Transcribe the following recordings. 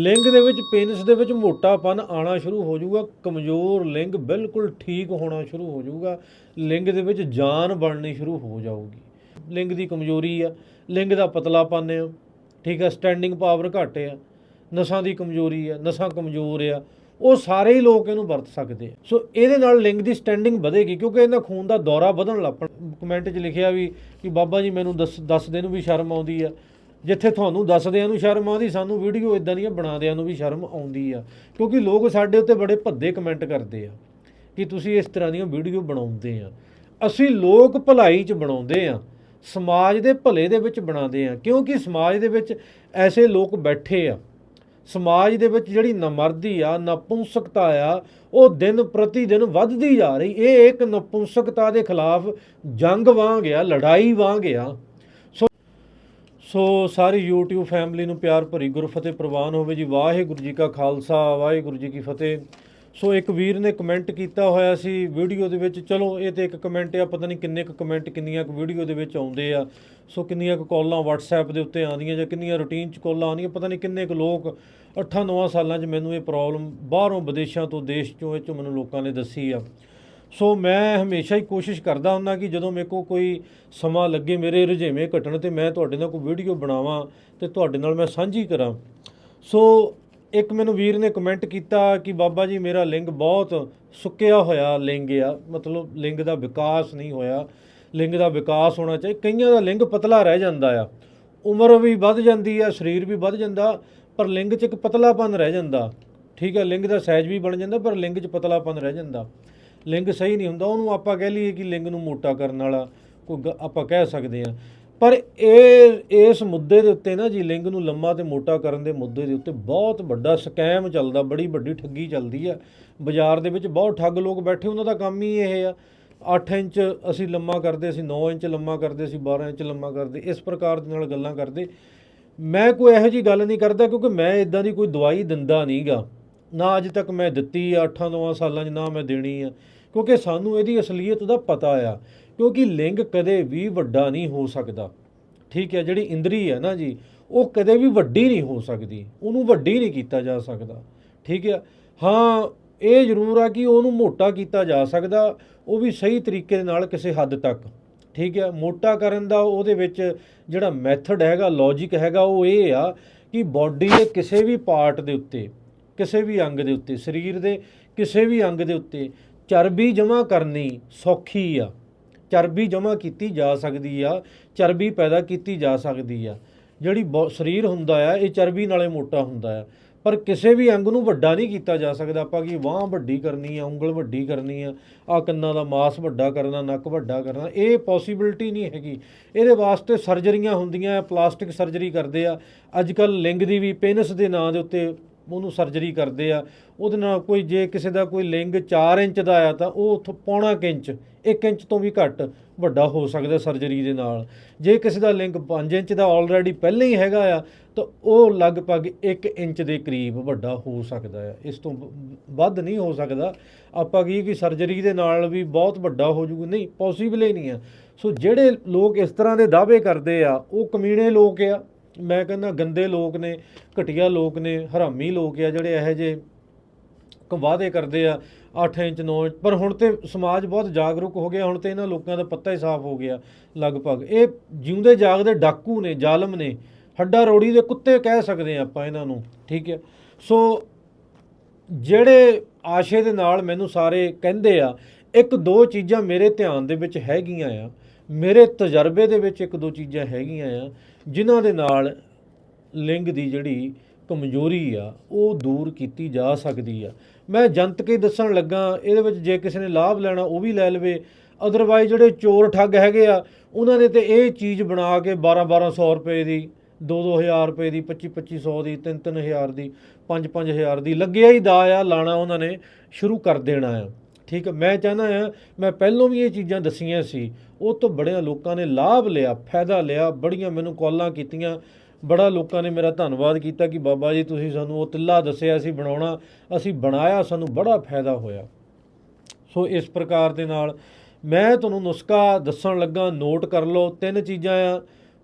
ਲਿੰਗ ਦੇ ਵਿੱਚ ਪੇਨਿਸ ਦੇ ਵਿੱਚ ਮੋਟਾਪਨ ਆਣਾ ਸ਼ੁਰੂ ਹੋ ਜਾਊਗਾ, ਕਮਜ਼ੋਰ ਲਿੰਗ ਬਿਲਕੁਲ ਠੀਕ ਹੋਣਾ ਸ਼ੁਰੂ ਹੋ ਜਾਊਗਾ, ਲਿੰਗ ਦੇ ਵਿੱਚ ਜਾਨ ਬਣਨੀ ਸ਼ੁਰੂ ਹੋ ਜਾਊਗੀ। ਲਿੰਗ ਦੀ ਕਮਜ਼ੋਰੀ ਆ, ਲਿੰਗ ਦਾ ਪਤਲਾਪਨ ਆ, ਠੀਕ ਆ ਸਟੈਂਡਿੰਗ ਪਾਵਰ ਘੱਟ ਆ, ਨਸਾਂ ਦੀ ਕਮਜ਼ੋਰੀ ਆ, ਨਸਾਂ ਕਮਜ਼ੋਰ ਆ, ਉਹ ਸਾਰੇ ਹੀ ਲੋਕ ਇਹਨੂੰ ਵਰਤ ਸਕਦੇ ਆ। ਸੋ ਇਹਦੇ ਨਾਲ ਲਿੰਗ ਦੀ ਸਟੈਂਡਿੰਗ ਵਧੇਗੀ ਕਿਉਂਕਿ ਇਹਨਾਂ ਖੂਨ ਦਾ ਦੌਰਾ ਵਧਣ ਲੱਗ ਪਣ। ਕਮੈਂਟ 'ਚ ਲਿਖਿਆ ਵੀ ਕਿ ਬਾਬਾ ਜੀ ਮੈਨੂੰ ਦੱਸ ਦੱਸਦੇ ਨੂੰ ਵੀ ਸ਼ਰਮ ਆਉਂਦੀ ਆ। ਜਿੱਥੇ ਤੁਹਾਨੂੰ ਦੱਸਦਿਆਂ ਨੂੰ ਸ਼ਰਮ ਆਉਂਦੀ, ਸਾਨੂੰ ਵੀਡੀਓ ਇਦਾਂ ਦੀਆਂ ਬਣਾਉਂਦਿਆਂ ਨੂੰ ਵੀ ਸ਼ਰਮ ਆਉਂਦੀ ਆ। ਕਿਉਂਕਿ ਲੋਕ ਸਾਡੇ ਉੱਤੇ ਬੜੇ ਭੱਦੇ ਕਮੈਂਟ ਕਰਦੇ ਆ ਕਿ ਤੁਸੀਂ ਇਸ ਤਰ੍ਹਾਂ ਦੀਆਂ ਵੀਡੀਓ ਬਣਾਉਂਦੇ ਆ। ਅਸੀਂ ਲੋਕ ਭਲਾਈ 'ਚ ਬਣਾਉਂਦੇ ਆ, ਸਮਾਜ ਦੇ ਭਲੇ ਦੇ ਵਿੱਚ ਬਣਾਉਂਦੇ ਆ। ਕਿਉਂਕਿ ਸਮਾਜ ਦੇ ਵਿੱਚ ਐਸੇ ਲੋਕ ਬੈਠੇ ਆ, ਸਮਾਜ ਦੇ ਵਿੱਚ ਜਿਹੜੀ ਨਮਰਦੀ ਆ ਨਪੁੰਸਕਤਾ ਆ, ਉਹ ਦਿਨ ਪ੍ਰਤੀ ਦਿਨ ਵੱਧਦੀ ਜਾ ਰਹੀ। ਇਹ ਇੱਕ ਨਪੁੰਸਕਤਾ ਦੇ ਖਿਲਾਫ ਜੰਗ ਵਾਂਗ ਆ, ਲੜਾਈ ਵਾਂਗ ਆ। ਸੋ ਸਾਰੀ YouTube ਫੈਮਿਲੀ ਨੂੰ ਪਿਆਰ ਭਰੀ ਗੁਰਫਤਿਹ ਪ੍ਰਵਾਨ ਹੋਵੇ ਜੀ। ਵਾਹਿਗੁਰੂ ਜੀ ਕਾ ਖਾਲਸਾ, ਵਾਹਿਗੁਰੂ ਜੀ ਕੀ ਫਤਿਹ। ਸੋ ਇੱਕ ਵੀਰ ਨੇ ਕਮੈਂਟ ਕੀਤਾ ਹੋਇਆ ਸੀ ਵੀਡੀਓ ਦੇ ਵਿੱਚ। ਚਲੋ, ਇਹ ਤੇ ਇੱਕ ਕਮੈਂਟ ਆ, ਪਤਾ ਨਹੀਂ ਕਿੰਨੇ ਕੁ ਕਮੈਂਟ ਕਿੰਨੀਆਂ ਕੁ ਵੀਡੀਓ ਦੇ ਵਿੱਚ ਆਉਂਦੇ ਆ। ਸੋ ਕਿੰਨੀਆਂ ਕੁ ਕਾਲਾਂ WhatsApp ਦੇ ਉੱਤੇ ਆਉਂਦੀਆਂ ਜਾਂ ਕਿੰਨੀਆਂ ਰੂਟੀਨ ਚ ਕਾਲਾਂ ਆਉਂਦੀਆਂ, ਪਤਾ ਨਹੀਂ ਕਿੰਨੇ ਕੁ ਲੋਕ 8-9 ਸਾਲਾਂ 'ਚ ਮੈਨੂੰ ਇਹ ਪ੍ਰੋਬਲਮ ਬਾਹਰੋਂ ਵਿਦੇਸ਼ਾਂ ਤੋਂ, ਦੇਸ਼ ਚੋਂ ਇਹ ਚੋਂ ਮੈਨੂੰ ਲੋਕਾਂ ਨੇ ਦੱਸੀ ਆ। ਸੋ ਮੈਂ ਹਮੇਸ਼ਾ ਹੀ ਕੋਸ਼ਿਸ਼ ਕਰਦਾ ਹੁੰਦਾ ਕਿ ਜਦੋਂ ਮੇਰੇ ਕੋਲ ਕੋਈ ਸਮਾਂ ਲੱਗੇ, ਮੇਰੇ ਰੁਝੇਵੇਂ ਘਟਣ ਤੇ ਮੈਂ ਤੁਹਾਡੇ ਨਾਲ ਕੋਈ ਵੀਡੀਓ ਬਣਾਵਾਂ ਤੇ ਤੁਹਾਡੇ ਨਾਲ ਮੈਂ ਸਾਂਝੀ ਕਰਾਂ। ਸੋ ਇੱਕ ਮੈਨੂੰ ਵੀਰ ਨੇ ਕਮੈਂਟ ਕੀਤਾ ਕਿ ਬਾਬਾ ਜੀ ਮੇਰਾ ਲਿੰਗ ਬਹੁਤ ਸੁੱਕਿਆ ਹੋਇਆ ਲਿੰਗ ਆ, ਮਤਲਬ ਲਿੰਗ ਦਾ ਵਿਕਾਸ ਨਹੀਂ ਹੋਇਆ। ਲਿੰਗ ਦਾ ਵਿਕਾਸ ਹੋਣਾ ਚਾਹੀਦਾ ਕਈਆਂ ਦਾ ਲਿੰਗ ਪਤਲਾ ਰਹਿ ਜਾਂਦਾ ਆ। ਉਮਰ ਵੀ ਵੱਧ ਜਾਂਦੀ ਆ, ਸਰੀਰ ਵੀ ਵੱਧ ਜਾਂਦਾ, ਪਰ ਲਿੰਗ 'ਚ ਇੱਕ ਪਤਲਾਪਨ ਰਹਿ ਜਾਂਦਾ। ਠੀਕ ਹੈ ਲਿੰਗ ਦਾ ਸਾਈਜ਼ ਵੀ ਬਣ ਜਾਂਦਾ, ਪਰ ਲਿੰਗ 'ਚ ਪਤਲਾਪਨ ਰਹਿ ਜਾਂਦਾ। ਲਿੰਗ ਸਹੀ ਨਹੀਂ ਹੁੰਦਾ, ਉਹਨੂੰ ਆਪਾਂ ਕਹਿ ਲਈਏ ਕਿ ਲਿੰਗ ਨੂੰ ਮੋਟਾ ਕਰਨ ਵਾਲਾ ਕੋਈ ਗ- ਆਪਾਂ ਕਹਿ ਸਕਦੇ ਹਾਂ। ਪਰ ਇਹ, ਇਸ ਮੁੱਦੇ ਦੇ ਉੱਤੇ ਨਾ ਜੀ, ਲਿੰਗ ਨੂੰ ਲੰਮਾ ਤੇ ਮੋਟਾ ਕਰਨ ਦੇ ਮੁੱਦੇ ਦੇ ਉੱਤੇ ਬਹੁਤ ਵੱਡਾ ਸਕੈਮ ਚੱਲਦਾ, ਬੜੀ ਵੱਡੀ ਠੱਗੀ ਚੱਲਦੀ ਆ। ਬਾਜ਼ਾਰ ਦੇ ਵਿੱਚ ਬਹੁਤ ਠੱਗ ਲੋਕ ਬੈਠੇ, ਉਹਨਾਂ ਦਾ ਕੰਮ ਹੀ ਇਹ ਆ। 8 ਇੰਚ ਅਸੀਂ ਲੰਮਾ ਕਰਦੇ ਸੀ 9 ਇੰਚ ਲੰਮਾ ਕਰਦੇ ਸੀ 12 ਇੰਚ ਲੰਮਾ ਕਰਦੇ, ਇਸ ਪ੍ਰਕਾਰ ਦੇ ਨਾਲ ਗੱਲਾਂ ਕਰਦੇ। ਮੈਂ ਕੋਈ ਇਹੋ ਜੀ ਗੱਲ ਨਹੀਂ ਕਰਦਾ, ਕਿਉਂਕਿ ਮੈਂ ਇਦਾਂ ਦੀ ਕੋਈ ਦਵਾਈ ਦਿੰਦਾ ਨਹੀਂਗਾ ਨਾ ਅੱਜ ਤੱਕ ਮੈਂ ਦਿੱਤੀ ਆ 8-9 ਸਾਲਾਂ 'ਚ ਨਾ ਮੈਂ ਦੇਣੀ ਆ। ਕਿਉਂਕਿ ਸਾਨੂੰ ਇਹਦੀ ਅਸਲੀਅਤ ਦਾ ਪਤਾ ਆ, ਕਿਉਂਕਿ ਲਿੰਗ ਕਦੇ ਵੀ ਵੱਡਾ ਨਹੀਂ ਹੋ ਸਕਦਾ। ਠੀਕ ਹੈ, ਜਿਹੜੀ ਇੰਦਰੀ ਹੈ ਨਾ ਜੀ, ਉਹ ਕਦੇ ਵੀ ਵੱਡੀ ਨਹੀਂ ਹੋ ਸਕਦੀ, ਉਹਨੂੰ ਵੱਡੀ ਨਹੀਂ ਕੀਤਾ ਜਾ ਸਕਦਾ। ਠੀਕ ਹੈ, ਹਾਂ, ਇਹ ਜ਼ਰੂਰ ਆ ਕਿ ਉਹਨੂੰ ਮੋਟਾ ਕੀਤਾ ਜਾ ਸਕਦਾ, ਉਹ ਵੀ ਸਹੀ ਤਰੀਕੇ ਦੇ ਨਾਲ ਕਿਸੇ ਹੱਦ ਤੱਕ। ਠੀਕ ਹੈ, ਮੋਟਾ ਕਰਨ ਦਾ ਉਹਦੇ ਵਿੱਚ ਜਿਹੜਾ ਮੈਥਡ ਹੈਗਾ ਲੌਜੀਕ ਹੈਗਾ, ਉਹ ਇਹ ਆ ਕਿ ਬਾਡੀ ਦੇ ਕਿਸੇ ਵੀ ਪਾਰਟ ਦੇ ਉੱਤੇ, ਕਿਸੇ ਵੀ ਅੰਗ ਦੇ ਉੱਤੇ, ਸਰੀਰ ਦੇ ਕਿਸੇ ਵੀ ਅੰਗ ਦੇ ਉੱਤੇ ਚਰਬੀ ਜਮ੍ਹਾਂ ਕਰਨੀ ਸੌਖੀ ਆ। ਚਰਬੀ ਜਮ੍ਹਾਂ ਕੀਤੀ ਜਾ ਸਕਦੀ ਆ, ਚਰਬੀ ਪੈਦਾ ਕੀਤੀ ਜਾ ਸਕਦੀ ਆ। ਜਿਹੜੀ ਬੋ- ਸਰੀਰ ਹੁੰਦਾ ਆ, ਇਹ ਚਰਬੀ ਨਾਲੇ ਮੋਟਾ ਹੁੰਦਾ ਆ। ਪਰ ਕਿਸੇ ਵੀ ਅੰਗ ਨੂੰ ਵੱਡਾ ਨਹੀਂ ਕੀਤਾ ਜਾ ਸਕਦਾ। ਆਪਾਂ ਕਿ ਬਾਹ ਵੱਡੀ ਕਰਨੀ ਆ, ਉਂਗਲ ਵੱਡੀ ਕਰਨੀ ਆ ਆ ਕੰਨਾਂ ਦਾ ਮਾਸ ਵੱਡਾ ਕਰਨਾ, ਨੱਕ ਵੱਡਾ ਕਰਨਾ, ਇਹ ਪੋਸੀਬਿਲਿਟੀ ਨਹੀਂ ਹੈਗੀ। ਇਹਦੇ ਵਾਸਤੇ ਸਰਜਰੀਆਂ ਹੁੰਦੀਆਂ ਆ ਪਲਾਸਟਿਕ ਸਰਜਰੀ ਕਰਦੇ ਆ। ਅੱਜ ਕੱਲ ਲਿੰਗ ਦੀ ਵੀ ਪੇਨਸ ਦੇ ਨਾਂ ਦੇ ਉੱਤੇ ਉਹਨੂੰ ਸਰਜਰੀ ਕਰਦੇ ਆ। ਉਹਦੇ ਨਾਲ ਕੋਈ ਜੇ ਕਿਸੇ ਦਾ ਕੋਈ ਲਿੰਗ 4 ਇੰਚ ਦਾ ਆ ਤਾਂ ਉਹ ਉੱਥੋਂ ਪੌਣਾ ਕੁ ਇੰਚ 1 ਇੰਚ ਤੋਂ ਵੀ ਘੱਟ ਵੱਡਾ ਹੋ ਸਕਦਾ ਸਰਜਰੀ ਦੇ ਨਾਲ। ਜੇ ਕਿਸੇ ਦਾ ਲਿੰਗ 5 ਇੰਚ ਦਾ ਆਲਰੇਡੀ ਪਹਿਲਾਂ ਹੀ ਹੈਗਾ ਆ, ਤਾਂ ਉਹ ਲਗਭਗ 1 ਇੰਚ ਦੇ ਕਰੀਬ ਵੱਡਾ ਹੋ ਸਕਦਾ ਆ। ਇਸ ਤੋਂ ਵੱਧ ਨਹੀਂ ਹੋ ਸਕਦਾ। ਆਪਾਂ ਕੀ ਕਿ ਸਰਜਰੀ ਦੇ ਨਾਲ ਵੀ ਬਹੁਤ ਵੱਡਾ ਹੋ ਜੂਗਾ ਨਹੀਂ ਪੋਸੀਬਲ ਹੀ ਨਹੀਂ ਆ। ਸੋ ਜਿਹੜੇ ਲੋਕ ਇਸ ਤਰ੍ਹਾਂ ਦੇ ਦਾਅਵੇ ਕਰਦੇ ਆ, ਉਹ ਕਮੀਣੇ ਲੋਕ ਆ। ਮੈਂ ਕਹਿੰਦਾ ਗੰਦੇ ਲੋਕ ਨੇ, ਘਟੀਆ ਲੋਕ ਨੇ, ਹਰਾਮੀ ਲੋਕ ਆ ਜਿਹੜੇ ਇਹੋ ਜਿਹੇ ਵਾਅਦੇ ਕਰਦੇ ਆ 8 ਇੰਚ 9 ਇੰਚ। ਪਰ ਹੁਣ ਤੇ ਸਮਾਜ ਬਹੁਤ ਜਾਗਰੂਕ ਹੋ ਗਿਆ, ਹੁਣ ਤੇ ਇਹਨਾਂ ਲੋਕਾਂ ਦਾ ਪੱਤਾ ਹੀ ਸਾਫ਼ ਹੋ ਗਿਆ ਲਗਭਗ। ਇਹ ਜਿਉਂਦੇ ਜਾਗਦੇ ਡਾਕੂ ਨੇ, ਜ਼ਾਲਮ ਨੇ, ਹੱਡਾ ਰੋੜੀ ਦੇ ਕੁੱਤੇ ਕਹਿ ਸਕਦੇ ਆ ਆਪਾਂ ਇਹਨਾਂ ਨੂੰ, ਠੀਕ ਹੈ? ਸੋ ਜਿਹੜੇ ਆਸ਼ੇ ਦੇ ਨਾਲ ਮੈਨੂੰ ਸਾਰੇ ਕਹਿੰਦੇ ਆ, ਇੱਕ ਦੋ ਚੀਜ਼ਾਂ ਮੇਰੇ ਧਿਆਨ ਦੇ ਵਿੱਚ ਹੈਗੀਆਂ ਆ, ਮੇਰੇ ਤਜਰਬੇ ਦੇ ਵਿੱਚ ਇੱਕ ਦੋ ਚੀਜ਼ਾਂ ਹੈਗੀਆਂ ਆ ਜਿਨ੍ਹਾਂ ਦੇ ਨਾਲ ਲਿੰਗ ਦੀ ਜਿਹੜੀ ਕਮਜ਼ੋਰੀ ਆ, ਉਹ ਦੂਰ ਕੀਤੀ ਜਾ ਸਕਦੀ ਆ। ਮੈਂ ਜਨਤਕ ਹੀ ਦੱਸਣ ਲੱਗਾ, ਇਹਦੇ ਵਿੱਚ ਜੇ ਕਿਸੇ ਨੇ ਲਾਭ ਲੈਣਾ, ਉਹ ਵੀ ਲੈ ਲਵੇ। ਅਦਰਵਾਈਜ਼ ਜਿਹੜੇ ਚੋਰ ਠੱਗ ਹੈਗੇ ਆ, ਉਹਨਾਂ ਨੇ ਤੇ ਇਹ ਚੀਜ਼ ਬਣਾ ਕੇ 12 1200 ਰੁਪਏ ਦੀ 2-2000 ਰੁਪਏ ਦੀ 25-2500 ਦੀ 3-3000 ਦੀ 5-5000 ਦੀ, ਲੱਗਿਆ ਹੀ ਦਾ ਆ, ਲਾਣਾ ਉਹਨਾਂ ਨੇ ਸ਼ੁਰੂ ਕਰ ਦੇਣਾ ਆ। ਠੀਕ ਹੈ ਮੈਂ ਚਾਹੁੰਦਾ ਆ ਮੈਂ ਪਹਿਲੋਂ ਵੀ ਇਹ ਚੀਜ਼ਾਂ ਦਸੀਆਂ ਸੀ, ਉਹ ਤੋਂ ਬੜਿਆਂ ਲੋਕਾਂ ਨੇ ਲਾਭ ਲਿਆ, ਫਾਇਦਾ ਲਿਆ, ਬੜੀਆਂ ਮੈਨੂੰ ਕਾਲਾਂ ਕੀਤੀਆਂ, ਬੜਾ ਲੋਕਾਂ ਨੇ ਮੇਰਾ ਧੰਨਵਾਦ ਕੀਤਾ ਕਿ ਬਾਬਾ ਜੀ ਤੁਸੀਂ ਸਾਨੂੰ ਉਹ ਤਿੱਲਾ ਦੱਸਿਆ ਸੀ ਬਣਾਉਣਾ, ਅਸੀਂ ਬਣਾਇਆ, ਸਾਨੂੰ ਬੜਾ ਫਾਇਦਾ ਹੋਇਆ। ਸੋ ਇਸ ਪ੍ਰਕਾਰ ਦੇ ਨਾਲ ਮੈਂ ਤੁਹਾਨੂੰ ਨੁਸਖਾ ਦੱਸਣ ਲੱਗਾ, ਨੋਟ ਕਰ ਲਓ, ਤਿੰਨ ਚੀਜ਼ਾਂ ਆ,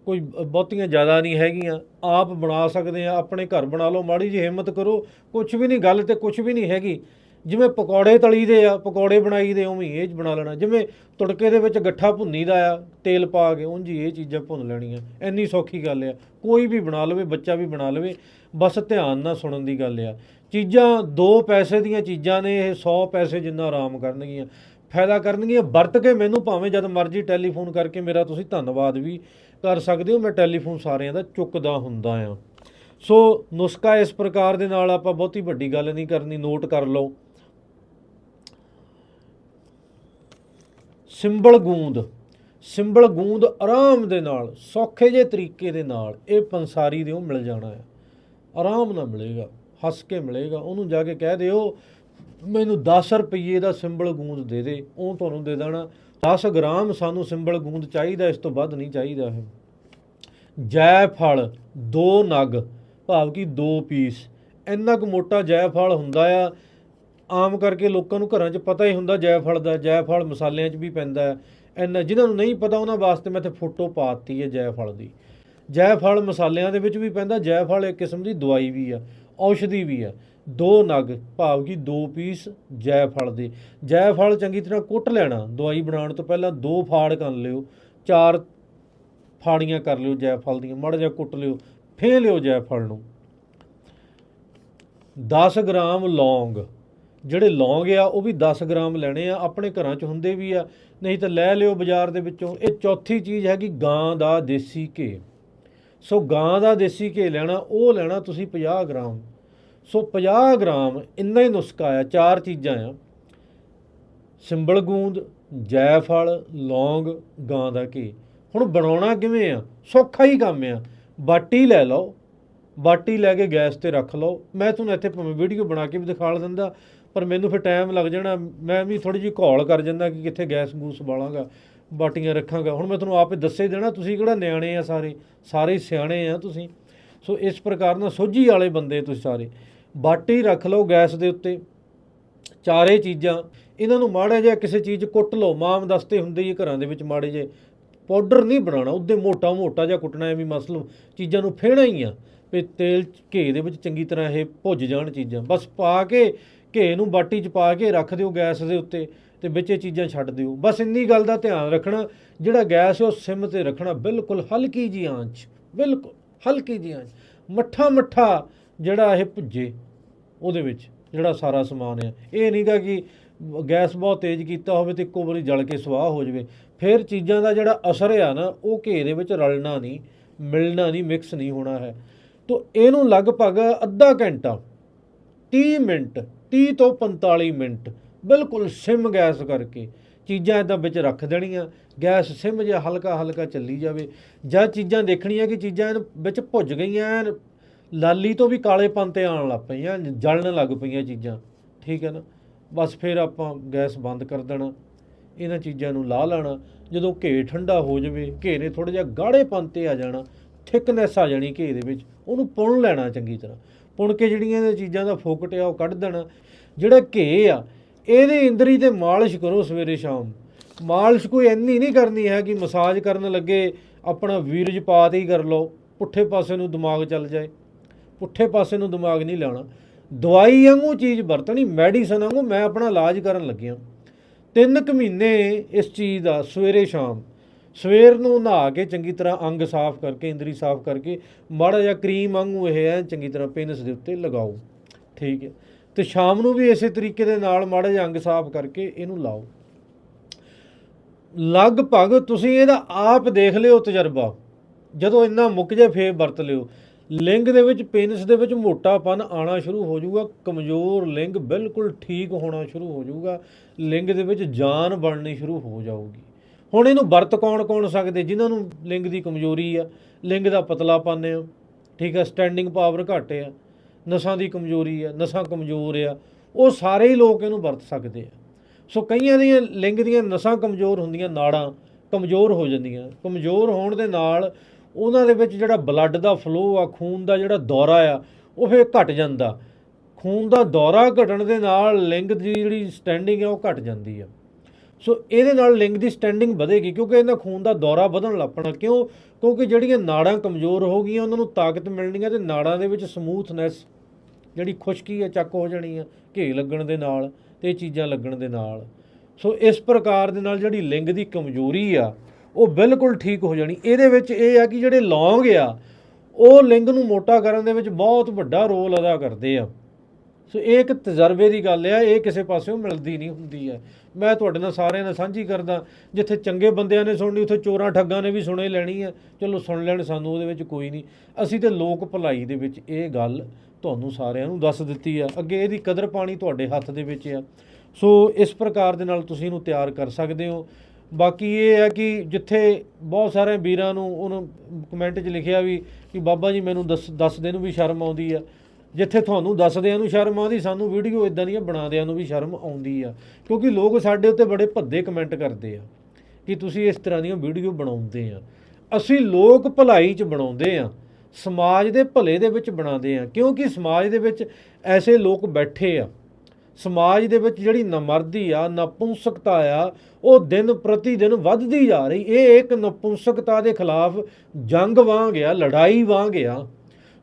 ਕੋਈ ਬਹੁਤੀਆਂ ਜ਼ਿਆਦਾ ਨਹੀਂ ਹੈਗੀਆਂ, ਆਪ ਬਣਾ ਸਕਦੇ ਆ, ਆਪਣੇ ਘਰ ਬਣਾ ਲਓ, ਮਾੜੀ ਜਿਹੀ ਹਿੰਮਤ ਕਰੋ ਕੁਝ ਵੀ ਨਹੀਂ, ਗੱਲ ਤੇ ਕੁਝ ਵੀ ਨਹੀਂ ਹੈਗੀ। ਜਿਵੇਂ ਪਕੌੜੇ ਤਲੀ ਦੇ ਆ, ਪਕੌੜੇ ਬਣਾਈ ਦੇ, ਉਵੇਂ ਇਹ 'ਚ ਬਣਾ ਲੈਣਾ। ਜਿਵੇਂ ਤੁੜਕੇ ਦੇ ਵਿੱਚ ਗੱਠਾ ਭੁੰਨੀ ਦਾ ਆ, ਤੇਲ ਪਾ ਕੇ ਉਂਝ ਹੀ ਇਹ ਚੀਜ਼ਾਂ ਭੁੰਨ ਲੈਣੀਆਂ। ਇੰਨੀ ਸੌਖੀ ਗੱਲ ਆ। ਕੋਈ ਵੀ ਬਣਾ ਲਵੇ, ਬੱਚਾ ਵੀ ਬਣਾ ਲਵੇ, ਬਸ ਧਿਆਨ ਨਾਲ ਸੁਣਨ ਦੀ ਗੱਲ ਆ। ਚੀਜ਼ਾਂ 2 ਪੈਸੇ ਦੀਆਂ ਚੀਜ਼ਾਂ ਨੇ, ਇਹ 100 ਪੈਸੇ ਜਿੰਨਾ ਆਰਾਮ ਕਰਨਗੀਆਂ। ਫਾਇਦਾ ਕਰਨਗੀਆਂ, ਵਰਤ ਕੇ ਮੈਨੂੰ ਭਾਵੇਂ ਜਦ ਮਰਜ਼ੀ ਟੈਲੀਫੋਨ ਕਰਕੇ ਮੇਰਾ ਤੁਸੀਂ ਧੰਨਵਾਦ ਵੀ ਕਰ ਸਕਦੇ ਹੋ, ਮੈਂ ਟੈਲੀਫੋਨ ਸਾਰਿਆਂ ਦਾ ਚੁੱਕਦਾ ਹੁੰਦਾ ਆ। ਸੋ ਨੁਸਖਾ ਇਸ ਪ੍ਰਕਾਰ ਦੇ ਨਾਲ ਆਪਾਂ ਬਹੁਤੀ ਵੱਡੀ ਗੱਲ ਨਹੀਂ ਕਰਨੀ, ਨੋਟ ਕਰ ਲਓ। ਸਿੰਬਲ ਗੂੰਦ ਸਿੰਬਲ ਗੂੰਦ ਆਰਾਮ ਦੇ ਨਾਲ, ਸੌਖੇ ਜਿਹੇ ਤਰੀਕੇ ਦੇ ਨਾਲ ਇਹ ਪੰਸਾਰੀ ਦੇ ਉਹ ਮਿਲ ਜਾਣਾ ਹੈ। ਆਰਾਮ ਨਾਲ ਮਿਲੇਗਾ, ਹੱਸ ਕੇ ਮਿਲੇਗਾ, ਉਹਨੂੰ ਜਾ ਕੇ ਕਹਿ ਦਿਓ, ਮੈਨੂੰ 10 ਰੁਪਏ ਦਾ ਸਿੰਬਲ ਗੂੰਦ ਦੇ ਦੇ, ਉਹ ਤੁਹਾਨੂੰ ਦੇ ਦੇਣਾ। 10 ਗ੍ਰਾਮ ਸਾਨੂੰ ਸਿੰਬਲ ਗੂੰਦ ਚਾਹੀਦਾ, ਇਸ ਤੋਂ ਵੱਧ ਨਹੀਂ ਚਾਹੀਦਾ ਇਹ ਜੈਫਲ ਦੋ ਨਗ, ਭਾਵ ਕਿ ਦੋ ਪੀਸ। ਇੰਨਾ ਕੁ ਮੋਟਾ ਜੈਫਲ ਹੁੰਦਾ ਆ ਆਮ ਕਰਕੇ ਲੋਕਾਂ ਨੂੰ ਘਰਾਂ 'ਚ ਪਤਾ ਹੀ ਹੁੰਦਾ ਜੈਫਲ ਦਾ ਜੈਫਲ ਮਸਾਲਿਆਂ 'ਚ ਵੀ ਪੈਂਦਾ ਹੈ। ਇੰਨਾ ਜਿਨ੍ਹਾਂ ਨੂੰ ਨਹੀਂ ਪਤਾ ਉਹਨਾਂ ਵਾਸਤੇ ਮੈਂ ਇੱਥੇ ਫੋਟੋ ਪਾਤੀ ਹੈ ਜੈਫਲ ਦੀ। ਜੈਫਲ ਮਸਾਲਿਆਂ ਦੇ ਵਿੱਚ ਵੀ ਪੈਂਦਾ ਜੈਫਲ ਇੱਕ ਕਿਸਮ ਦੀ ਦਵਾਈ ਵੀ ਆ, ਔਸ਼ਧੀ ਵੀ ਆ। ਦੋ ਨਗ, ਭਾਵ ਕਿ ਦੋ ਪੀਸ ਜੈਫਲ ਦੇ। ਜੈਫਲ ਚੰਗੀ ਤਰ੍ਹਾਂ ਕੁੱਟ ਲੈਣਾ, ਦਵਾਈ ਬਣਾਉਣ ਤੋਂ ਪਹਿਲਾਂ ਦੋ ਫਾੜ ਕਰ ਲਿਓ, ਚਾਰ ਫਾੜੀਆਂ ਕਰ ਲਿਓ ਜੈਫਲ ਦੀਆਂ, ਮਾੜਾ ਜਿਹਾ ਕੁੱਟ ਲਿਓ ਫੇਹ ਲਿਓ ਜੈਫਲ ਨੂੰ। 10 ਗ੍ਰਾਮ ਲੌਂਗ। ਜਿਹੜੇ ਲੌਂਗ ਆ, ਉਹ ਵੀ 10 ਗ੍ਰਾਮ ਲੈਣੇ ਆ, ਆਪਣੇ ਘਰਾਂ 'ਚ ਹੁੰਦੇ ਵੀ ਆ। ਨਹੀਂ ਤਾਂ ਲੈ ਲਿਓ ਬਾਜ਼ਾਰ ਦੇ ਵਿੱਚੋਂ। ਇਹ ਚੌਥੀ ਚੀਜ਼ ਹੈਗੀ ਗਾਂ ਦਾ ਦੇਸੀ ਘੇ। ਸੋ ਗਾਂ ਦਾ ਦੇਸੀ ਘੇ ਲੈਣਾ, ਉਹ ਲੈਣਾ ਤੁਸੀਂ 50 ਗ੍ਰਾਮ। ਸੋ 50 ਗ੍ਰਾਮ ਇੰਨਾ ਹੀ ਨੁਸਖਾ ਆ, ਚਾਰ ਚੀਜ਼ਾਂ ਆ। ਸਿੰਬਲ ਗੂੰਦ, ਜੈਫਲ, ਲੌਂਗ, ਗਾਂ ਦਾ ਘੇ। ਹੁਣ ਬਣਾਉਣਾ ਕਿਵੇਂ ਆ? ਸੌਖਾ ਹੀ ਕੰਮ ਆ। ਬਾਟੀ ਲੈ ਲਓ। ਬਾਟੀ ਲੈ ਕੇ ਗੈਸ ਤੇ ਰੱਖ ਲਓ। ਮੈਂ ਤੁਹਾਨੂੰ ਇੱਥੇ ਭਾਵੇਂ ਵੀਡੀਓ ਬਣਾ ਕੇ ਵੀ ਦਿਖਾ ਦਿੰਦਾ, ਪਰ ਮੈਨੂੰ ਫਿਰ ਟਾਈਮ ਲੱਗ ਜਾਣਾ। ਮੈਂ ਵੀ ਥੋੜੀ ਜਿਹੀ ਘੋਲ ਕਰ ਜਾਂਦਾ ਕਿ ਕਿੱਥੇ ਗੈਸ ਗੂਸ ਬਾਲਾਂਗਾ, ਬਾਟੀਆਂ ਰੱਖਾਂਗਾ। ਹੁਣ ਮੈਂ ਤੁਹਾਨੂੰ ਆਪੇ ਦੱਸੇ ਦੇਣਾ, ਤੁਸੀਂ ਕਿਹੜਾ ਨਿਆਣੇ ਆ ਸਾਰੇ? ਸਾਰੇ ਸਿਆਣੇ ਆ ਤੁਸੀਂ। ਸੋ ਇਸ ਪ੍ਰਕਾਰ ਨਾਲ ਸੋਝੀ ਵਾਲੇ ਬੰਦੇ ਤੁਸੀਂ ਸਾਰੇ। ਬਾਟੀ ਰੱਖ ਲਓ ਗੈਸ ਦੇ ਉੱਤੇ। ਚਾਰੇ ਚੀਜ਼ਾਂ। ਇਹਨਾਂ ਨੂੰ ਮਾੜਾ ਜਿਹਾ ਕਿਸੇ ਚੀਜ਼ 'ਚ ਕੁੱਟ ਲਓ। ਮਾਮ ਦਸਤੇ ਹੁੰਦੇ ਹੀ ਘਰਾਂ ਦੇ ਵਿੱਚ ਮਾੜੇ ਜੇ ਪਾਊਡਰ ਨਹੀਂ ਬਣਾਉਣਾ, ਉਹਦੇ ਮੋਟਾ ਮੋਟਾ ਜਿਹਾ ਕੁੱਟਣਾ, ਐਵੇਂ ਵੀ ਮਸਲਬ ਚੀਜ਼ਾਂ ਨੂੰ ਫੇਣਾ ਹੀ ਆ। ਵੀ ਤੇਲ ਘੇ ਦੇ ਵਿੱਚ ਚੰਗੀ ਤਰ੍ਹਾਂ ਇਹ ਭੁੱਜ ਜਾਣ ਚੀਜ਼ਾਂ। ਬਸ ਪਾ ਕੇ, ਘੇ ਨੂੰ ਬਾਟੀ 'ਚ ਪਾ ਕੇ ਰੱਖ ਦਿਓ ਗੈਸ ਦੇ ਉੱਤੇ ਤੇ ਵਿੱਚ ਇਹ ਚੀਜ਼ਾਂ ਛੱਡ ਦਿਓ। ਬਸ ਇੰਨੀ ਗੱਲ ਦਾ ਧਿਆਨ ਰੱਖਣਾ, ਜਿਹੜਾ ਗੈਸ ਉਹ ਸਿਮ ਤੇ ਰੱਖਣਾ ਬਿਲਕੁਲ ਹਲਕੀ ਜੀ ਆਂਚ, ਬਿਲਕੁਲ ਹਲਕੀ ਜੀ ਆਂਚ। ਮੱਠਾ ਮੱਠਾ ਜਿਹੜਾ ਇਹ ਭੁੱਜੇ, ਉਹਦੇ ਵਿੱਚ ਜਿਹੜਾ ਸਾਰਾ ਸਮਾਨ ਆ। ਇਹ ਨਹੀਂਗਾ ਕਿ ਗੈਸ ਬਹੁਤ ਤੇਜ਼ ਕੀਤਾ ਹੋਵੇ ਤੇ ਇੱਕੋ ਵਾਰੀ ਜਲ ਕੇ ਸਵਾਹ ਹੋ ਜਾਵੇ। ਫਿਰ ਚੀਜ਼ਾਂ ਦਾ ਜਿਹੜਾ ਅਸਰ ਆ ਨਾ, ਉਹ ਘੇ ਦੇ ਵਿੱਚ ਰਲਣਾ ਨਹੀਂ, ਮਿਲਣਾ ਨਹੀਂ ਮਿਕਸ ਨਹੀਂ ਹੋਣਾ ਹੈ। ਤੋ ਇਹਨੂੰ ਲਗਭਗ ਅੱਧਾ ਘੰਟਾ 30 ਮਿੰਟ 30 ਤੋਂ 45 ਮਿੰਟ ਬਿਲਕੁਲ ਸਿਮ ਗੈਸ ਕਰਕੇ ਚੀਜ਼ਾਂ ਇਦਾਂ ਵਿੱਚ ਰੱਖ ਦੇਣੀਆਂ। ਗੈਸ ਸਿਮ ਜਿਹਾ ਹਲਕਾ ਹਲਕਾ ਚੱਲੀ ਜਾਵੇ। ਜਾਂ ਚੀਜ਼ਾਂ ਦੇਖਣੀਆਂ ਕਿ ਚੀਜ਼ਾਂ ਐਨ ਵਿੱਚ ਭੁੱਜ ਗਈਆਂ ਐਨ ਲਾਲੀ ਤੋਂ ਵੀ ਕਾਲੇਪਨ ਤੇ ਆਉਣ ਲੱਗ ਪਈਆਂ, ਜਲਣ ਲੱਗ ਪਈਆਂ ਚੀਜ਼ਾਂ। ਠੀਕ ਹੈ ਨਾ? ਬਸ ਫਿਰ ਆਪਾਂ ਗੈਸ ਬੰਦ ਕਰ ਦੇਣਾ। ਇਹਨਾਂ ਚੀਜ਼ਾਂ ਨੂੰ ਲਾ ਲੈਣਾ। ਜਦੋਂ ਘੇ ਠੰਡਾ ਹੋ ਜਾਵੇ, ਘੇ ਨੇ ਥੋੜਾ ਜਿਹਾ ਗਾੜੇਪਨ ਤੇ ਆ ਜਾਣਾ। ਥਿਕਨੈਸ ਆ ਜਾਣੀ ਘੇ ਦੇ ਵਿੱਚ। ਉਹਨੂੰ ਪੁਣ ਲੈਣਾ ਚੰਗੀ ਤਰ੍ਹਾਂ। ਪੁਣ ਕੇ ਜਿਹੜੀਆਂ ਇਹ ਚੀਜ਼ਾਂ ਦਾ ਫੋਕਟ ਆ, ਉਹ ਕੱਢ ਦੇਣਾ। ਜਿਹੜਾ ਘੇ ਆ, ਇਹਦੇ ਇੰਦਰੀ ਤੇ ਮਾਲਿਸ਼ ਕਰੋ ਸਵੇਰੇ ਸ਼ਾਮ। ਮਾਲਿਸ਼ ਕੋਈ ਇੰਨੀ ਨਹੀਂ ਕਰਨੀ ਹੈ ਕਿ ਮਸਾਜ ਕਰਨ ਲੱਗੇ ਆਪਣਾ ਵੀਰਜ ਪਾਤ ਹੀ ਕਰ ਲਓ। ਪੁੱਠੇ ਪਾਸੇ ਨੂੰ ਦਿਮਾਗ ਚੱਲ ਜਾਏ। ਪੁੱਠੇ ਪਾਸੇ ਨੂੰ ਦਿਮਾਗ ਨਹੀਂ ਲਾਉਣਾ। ਦਵਾਈ ਵਾਂਗੂ ਚੀਜ਼ ਵਰਤਣੀ ਮੈਡੀਸਨ ਵਾਂਗੂ ਮੈਂ ਆਪਣਾ ਇਲਾਜ ਕਰਨ ਲੱਗਿਆ। ਤਿੰਨ ਕੁ ਮਹੀਨੇ ਇਸ ਚੀਜ਼ ਦਾ, ਸਵੇਰੇ ਸ਼ਾਮ। ਸਵੇਰ ਨੂੰ ਨਹਾ ਕੇ ਚੰਗੀ ਤਰ੍ਹਾਂ ਅੰਗ ਸਾਫ਼ ਕਰਕੇ, ਇੰਦਰੀ ਸਾਫ਼ ਕਰਕੇ, ਮਾੜਾ ਜਿਹਾ ਕਰੀਮ ਵਾਂਗੂ ਇਹ ਹੈ ਚੰਗੀ ਤਰ੍ਹਾਂ ਪੇਨਸ ਦੇ ਉੱਤੇ ਲਗਾਓ। ਠੀਕ ਹੈ। ਤੇ ਸ਼ਾਮ ਨੂੰ ਵੀ ਇਸੇ ਤਰੀਕੇ ਦੇ ਨਾਲ ਮਾੜਾ ਜਿਹਾ ਅੰਗ ਸਾਫ਼ ਕਰਕੇ ਇਹਨੂੰ ਲਾਓ। ਲਗਭਗ ਤੁਸੀਂ ਇਹਦਾ ਆਪ ਦੇਖ ਲਿਓ ਤਜਰਬਾ। ਜਦੋਂ ਇੰਨਾ ਮੁੱਕ ਜੇ ਫੇਰ ਵਰਤ ਲਿਓ। ਲਿੰਗ ਦੇ ਵਿੱਚ ਪੇਨਿਸ ਦੇ ਵਿੱਚ ਮੋਟਾਪਨ ਆਣਾ ਸ਼ੁਰੂ ਹੋ ਜਾਊਗਾ, ਕਮਜ਼ੋਰ ਲਿੰਗ ਬਿਲਕੁਲ ਠੀਕ ਹੋਣਾ ਸ਼ੁਰੂ ਹੋ ਜਾਊਗਾ, ਲਿੰਗ ਦੇ ਵਿੱਚ ਜਾਨ ਬਣਨੀ ਸ਼ੁਰੂ ਹੋ ਜਾਊਗੀ। ਹੁਣ ਇਹਨੂੰ ਵਰਤ ਕੌਣ ਕੌਣ ਸਕਦੇ? ਜਿਨ੍ਹਾਂ ਨੂੰ ਲਿੰਗ ਦੀ ਕਮਜ਼ੋਰੀ ਆ, ਲਿੰਗ ਦਾ ਪਤਲਾਪਨ ਆ, ਠੀਕ ਆ ਸਟੈਂਡਿੰਗ ਪਾਵਰ ਘੱਟ ਆ, ਨਸਾਂ ਦੀ ਕਮਜ਼ੋਰੀ ਆ, ਨਸਾਂ ਕਮਜ਼ੋਰ ਆ, ਉਹ ਸਾਰੇ ਹੀ ਲੋਕ ਇਹਨੂੰ ਵਰਤ ਸਕਦੇ ਆ। ਸੋ ਕਈਆਂ ਦੀਆਂ ਲਿੰਗ ਦੀਆਂ ਨਸਾਂ ਕਮਜ਼ੋਰ ਹੁੰਦੀਆਂ, ਨਾੜਾਂ ਕਮਜ਼ੋਰ ਹੋ ਜਾਂਦੀਆਂ, ਕਮਜ਼ੋਰ ਹੋਣ ਦੇ ਨਾਲ ਉਹਨਾਂ ਦੇ ਵਿੱਚ ਜਿਹੜਾ ਬਲੱਡ ਦਾ ਫਲੋ ਆ, ਖੂਨ ਦਾ ਜਿਹੜਾ ਦੌਰਾ ਆ, ਉਹ ਫਿਰ ਘਟ ਜਾਂਦਾ। ਖੂਨ ਦਾ ਦੌਰਾ ਘਟਣ ਦੇ ਨਾਲ ਲਿੰਗ ਦੀ ਜਿਹੜੀ ਸਟੈਂਡਿੰਗ ਆ, ਉਹ ਘਟ ਜਾਂਦੀ ਆ। ਸੋ ਇਹਦੇ ਨਾਲ ਲਿੰਗ ਦੀ ਸਟੈਂਡਿੰਗ ਵਧੇਗੀ ਕਿਉਂਕਿ ਇਹਨਾਂ ਖੂਨ ਦਾ ਦੌਰਾ ਵਧਣ ਲੱਪਣਾ ਕਿਉਂ? ਕਿਉਂਕਿ ਜਿਹੜੀਆਂ ਨਾੜਾਂ ਕਮਜ਼ੋਰ ਹੋ ਗਈਆਂ, ਉਹਨਾਂ ਨੂੰ ਤਾਕਤ ਮਿਲਣੀ ਹੈ ਤੇ ਨਾੜਾਂ ਦੇ ਵਿੱਚ ਸਮੂਥਨੈਸ ਜਿਹੜੀ ਖੁਸ਼ਕੀ ਹੈ ਚੱਕ ਹੋ ਜਾਣੀ ਆ, ਘੇ ਲੱਗਣ ਦੇ ਨਾਲ ਤੇ ਇਹ ਚੀਜ਼ਾਂ ਲੱਗਣ ਦੇ ਨਾਲ। ਸੋ ਇਸ ਪ੍ਰਕਾਰ ਦੇ ਨਾਲ ਜਿਹੜੀ ਲਿੰਗ ਦੀ ਕਮਜ਼ੋਰੀ ਆ ਉਹ ਬਿਲਕੁਲ ਠੀਕ ਹੋ ਜਾਣੀ। ਇਹਦੇ ਵਿੱਚ ਇਹ ਆ ਕਿ ਜਿਹੜੇ ਲੌਂਗ ਆ, ਉਹ ਲਿੰਗ ਨੂੰ ਮੋਟਾ ਕਰਨ ਦੇ ਵਿੱਚ ਬਹੁਤ ਵੱਡਾ ਰੋਲ ਅਦਾ ਕਰਦੇ ਆ। ਸੋ ਇਹ ਇੱਕ ਤਜਰਬੇ ਦੀ ਗੱਲ ਆ, ਇਹ ਕਿਸੇ ਪਾਸਿਓਂ ਮਿਲਦੀ ਨਹੀਂ ਹੁੰਦੀ ਹੈ ਮੈਂ ਤੁਹਾਡੇ ਨਾਲ ਸਾਰਿਆਂ ਨਾਲ ਸਾਂਝੀ ਕਰਦਾ, ਜਿੱਥੇ ਚੰਗੇ ਬੰਦਿਆਂ ਨੇ ਸੁਣਨੀ, ਉੱਥੇ ਚੋਰਾਂ ਠੱਗਾਂ ਨੇ ਵੀ ਸੁਣੇ ਲੈਣੀ ਆ। ਚਲੋ ਸੁਣ ਲੈਣ, ਸਾਨੂੰ ਉਹਦੇ ਵਿੱਚ ਕੋਈ ਨਹੀਂ। ਅਸੀਂ ਤੇ ਲੋਕ ਭਲਾਈ ਦੇ ਵਿੱਚ ਇਹ ਗੱਲ ਤੁਹਾਨੂੰ ਸਾਰਿਆਂ ਨੂੰ ਦੱਸ ਦਿੱਤੀ ਆ। ਅੱਗੇ ਇਹਦੀ ਕਦਰ ਪਾਣੀ ਤੁਹਾਡੇ ਹੱਥ ਦੇ ਵਿੱਚ ਆ। ਸੋ ਇਸ ਪ੍ਰਕਾਰ ਦੇ ਨਾਲ ਤੁਸੀਂ ਇਹਨੂੰ ਤਿਆਰ ਕਰ ਸਕਦੇ ਹੋ। ਬਾਕੀ ਇਹ ਹੈ ਕਿ ਜਿੱਥੇ ਬਹੁਤ ਸਾਰੇ ਵੀਰਾਂ ਨੂੰ ਉਹਨੂੰ ਕਮੈਂਟ 'ਚ ਲਿਖਿਆ ਵੀ ਕਿ ਬਾਬਾ ਜੀ ਮੈਨੂੰ ਦੱਸ, ਦੱਸਦੇ ਨੂੰ ਵੀ ਸ਼ਰਮ ਆਉਂਦੀ ਆ। ਜਿੱਥੇ ਤੁਹਾਨੂੰ ਦੱਸਦਿਆਂ ਨੂੰ ਸ਼ਰਮ ਆਉਂਦੀ, ਸਾਨੂੰ ਵੀਡੀਓ ਇਦਾਂ ਦੀਆਂ ਬਣਾਦਿਆਂ ਨੂੰ ਵੀ ਸ਼ਰਮ ਆਉਂਦੀ ਆ। ਕਿਉਂਕਿ ਲੋਕ ਸਾਡੇ ਉੱਤੇ ਬੜੇ ਭੱਦੇ ਕਮੈਂਟ ਕਰਦੇ ਆ ਕਿ ਤੁਸੀਂ ਇਸ ਤਰ੍ਹਾਂ ਦੀਆਂ ਵੀਡੀਓ ਬਣਾਉਂਦੇ ਆ। ਅਸੀਂ ਲੋਕ ਭਲਾਈ 'ਚ ਬਣਾਉਂਦੇ ਆ। ਸਮਾਜ ਦੇ ਭਲੇ ਦੇ ਵਿੱਚ ਬਣਾਉਂਦੇ ਆ। ਕਿਉਂਕਿ ਸਮਾਜ ਦੇ ਵਿੱਚ ਐਸੇ ਲੋਕ ਬੈਠੇ ਆ ਸਮਾਜ ਦੇ ਵਿੱਚ ਜਿਹੜੀ ਨਮਰਦੀ ਆ ਨਪੁੰਸਕਤਾ ਆ, ਉਹ ਦਿਨ ਪ੍ਰਤੀ ਦਿਨ ਵੱਧਦੀ ਜਾ ਰਹੀ। ਇਹ ਇੱਕ ਨਪੁੰਸਕਤਾ ਦੇ ਖਿਲਾਫ ਜੰਗ ਵਾਂਗ ਆ, ਲੜਾਈ ਵਾਂਗ ਆ।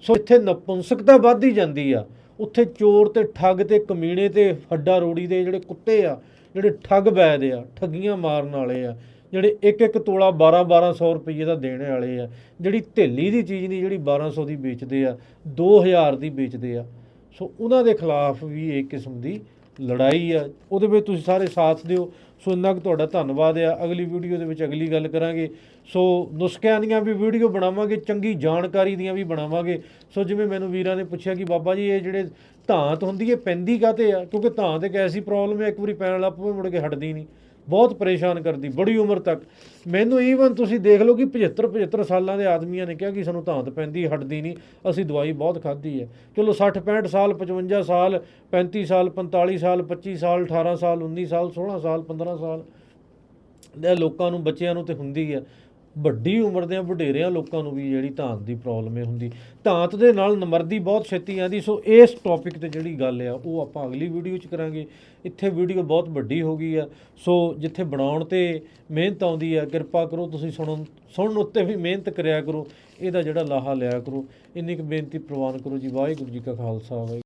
ਸੋ ਇੱਥੇ ਨਪੁੰਸਕਤਾ ਵੱਧਦੀ ਜਾਂਦੀ ਆ। ਉੱਥੇ ਚੋਰ ਤੇ ਠੱਗ ਤੇ ਕਮੀਣੇ ਤੇ ਹੱਡਾ ਰੋੜੀ ਦੇ ਜਿਹੜੇ ਕੁੱਤੇ ਆ, ਜਿਹੜੇ ਠੱਗ ਬੈਦੇ ਆ, ਠੱਗੀਆਂ ਮਾਰਨ ਵਾਲੇ ਆ, ਜਿਹੜੇ ਇੱਕ ਇੱਕ ਤੋਲਾ 12 1200 ਰੁਪਏ ਦਾ ਦੇਣ ਵਾਲੇ ਆ, ਜਿਹੜੀ ਢਿੱਲੀ ਦੀ ਚੀਜ਼ ਨਹੀਂ, ਜਿਹੜੀ 1200 ਦੀ ਵੇਚਦੇ ਆ 2000 ਦੀ ਵੇਚਦੇ ਆ। ਸੋ ਉਹਨਾਂ ਦੇ ਖਿਲਾਫ ਵੀ ਇੱਕ ਕਿਸਮ ਦੀ ਲੜਾਈ ਆ। ਉਹਦੇ ਵਿੱਚ ਤੁਸੀਂ ਸਾਰੇ ਸਾਥ ਦਿਓ। ਸੋ ਇੰਨਾ ਕੁ ਤੁਹਾਡਾ ਧੰਨਵਾਦ ਆ। ਅਗਲੀ ਵੀਡੀਓ ਦੇ ਵਿੱਚ ਅਗਲੀ ਗੱਲ ਕਰਾਂਗੇ। ਸੋ ਨੁਸਖਿਆਂ ਦੀਆਂ ਵੀ ਵੀਡੀਓ ਬਣਾਵਾਂਗੇ, ਚੰਗੀ ਜਾਣਕਾਰੀ ਦੀਆਂ ਵੀ ਬਣਾਵਾਂਗੇ। ਸੋ ਜਿਵੇਂ ਮੈਨੂੰ ਵੀਰਾਂ ਨੇ ਪੁੱਛਿਆ ਕਿ ਬਾਬਾ ਜੀ, ਇਹ ਜਿਹੜੇ ਧਾਂਤ ਹੁੰਦੀ ਹੈ, ਪੈਂਦੀ ਕਾਤੇ ਆ? ਕਿਉਂਕਿ ਧਾਂਤ ਇੱਕ ਐਸੀ ਪ੍ਰੋਬਲਮ ਹੈ ਇੱਕ ਵਾਰੀ ਪੈਣ ਲੱਗ ਪਵੇ, ਮੁੜ ਕੇ ਹਟਦੀ ਨਹੀਂ। ਬਹੁਤ ਪਰੇਸ਼ਾਨ ਕਰਦੀ, ਬੜੀ ਉਮਰ ਤੱਕ। ਮੈਨੂੰ ਈਵਨ ਤੁਸੀਂ ਦੇਖ ਲਓ ਕਿ 75 75 ਸਾਲਾਂ ਦੇ ਆਦਮੀਆਂ ਨੇ ਕਿਹਾ ਕਿ ਸਾਨੂੰ ਧਾਂਤ ਪੈਂਦੀ, ਹਟਦੀ ਨਹੀਂ, ਅਸੀਂ ਦਵਾਈ ਬਹੁਤ ਖਾਧੀ ਹੈ। ਚਲੋ 60 65 ਸਾਲ 55 ਸਾਲ 35 ਸਾਲ 45 ਸਾਲ 25 ਸਾਲ 18 ਸਾਲ 19 ਸਾਲ 16 ਸਾਲ 15 ਸਾਲ। ਦੇ ਲੋਕਾਂ ਨੂੰ, ਬੱਚਿਆਂ ਨੂੰ ਤੇ ਹੁੰਦੀ ਹੈ। ਵੱਡੀ ਉਮਰ ਦੇ ਵਡੇਰਿਆਂ ਲੋਕਾਂ ਨੂੰ ਵੀ ਜਿਹੜੀ ਧਾਂਤ ਦੀ ਪ੍ਰੋਬਲਮ ਹੈ ਹੁੰਦੀ। ਧਾਂਤ ਦੇ ਨਾਲ ਨਮਰਦੀ ਬਹੁਤ ਛੇਤੀ ਆਂਦੀ ਸੋ ਇਸ ਟੌਪਿਕ ਤੇ ਜਿਹੜੀ ਗੱਲ ਆ, ਉਹ ਆਪਾਂ ਅਗਲੀ ਵੀਡੀਓ 'ਚ ਕਰਾਂਗੇ। ਇੱਥੇ ਵੀਡੀਓ ਬਹੁਤ ਵੱਡੀ ਹੋ ਗਈ ਆ। ਸੋ ਜਿੱਥੇ ਬਣਾਉਣ ਤੇ ਮਿਹਨਤ ਆਉਂਦੀ ਆ, ਕਿਰਪਾ ਕਰੋ ਤੁਸੀਂ ਸੁਣਨ ਸੁਣਨ ਉੱਤੇ ਵੀ ਮਿਹਨਤ ਕਰਿਆ ਕਰੋ। ਇਹਦਾ ਜਿਹੜਾ ਲਾਹਾ ਲਿਆ ਕਰੋ। ਇੰਨੀ ਕੁ ਬੇਨਤੀ ਪ੍ਰਵਾਨ ਕਰੋ ਜੀ। ਵਾਹਿਗੁਰੂ ਜੀ ਕਾ ਖਾਲਸਾ ਵਾਹਿਗੁਰੂ